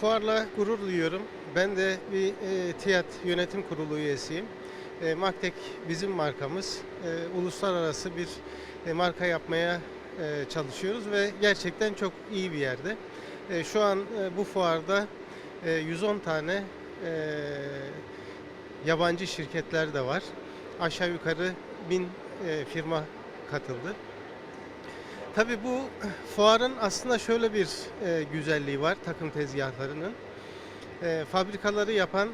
fuarla gurur duyuyorum. Ben de bir e, TİAD yönetim kurulu üyesiyim. E, Maktek bizim markamız. E, uluslararası bir e, marka yapmaya e, çalışıyoruz ve gerçekten çok iyi bir yerde. E, şu an e, bu fuarda e, 110 tane e, yabancı şirketler de var. Aşağı yukarı 1000 e, firma katıldı. Tabii bu fuarın aslında şöyle bir e, güzelliği var takım tezgahlarının. E, fabrikaları yapan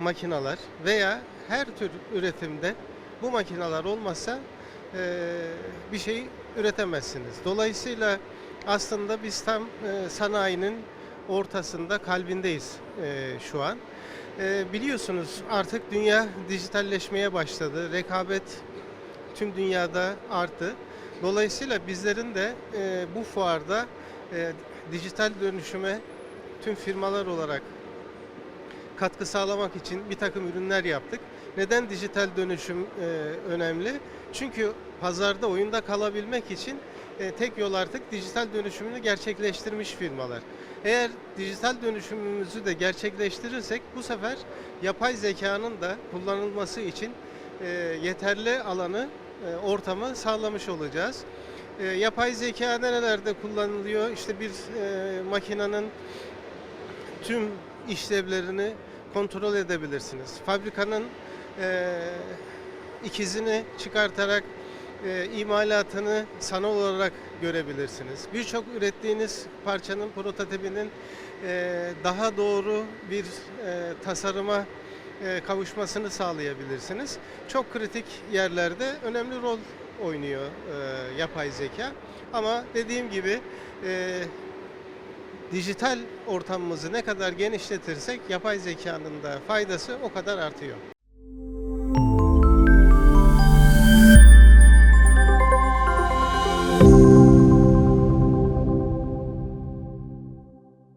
makinalar veya her tür üretimde bu makineler olmazsa e, bir şey üretemezsiniz. Dolayısıyla aslında biz tam e, sanayinin ortasında, kalbindeyiz e, şu an. E, biliyorsunuz artık dünya dijitalleşmeye başladı. Rekabet tüm dünyada arttı. Dolayısıyla bizlerin de e, bu fuarda e, dijital dönüşüme tüm firmalar olarak katkı sağlamak için bir takım ürünler yaptık. Neden dijital dönüşüm e, önemli? Çünkü pazarda oyunda kalabilmek için e, tek yol artık dijital dönüşümünü gerçekleştirmiş firmalar. Eğer dijital dönüşümümüzü de gerçekleştirirsek bu sefer yapay zekanın da kullanılması için e, yeterli alanı, e, ortamı sağlamış olacağız. E, yapay zeka nerelerde kullanılıyor? İşte bir e, makinenin tüm işlevlerini kontrol edebilirsiniz. Fabrikanın e, ikizini çıkartarak e, imalatını sanal olarak görebilirsiniz. Birçok ürettiğiniz parçanın prototipinin e, daha doğru bir e, tasarıma kavuşmasını sağlayabilirsiniz. Çok kritik yerlerde önemli rol oynuyor e, yapay zeka. Ama dediğim gibi e, dijital ortamımızı ne kadar genişletirsek yapay zekanın da faydası o kadar artıyor.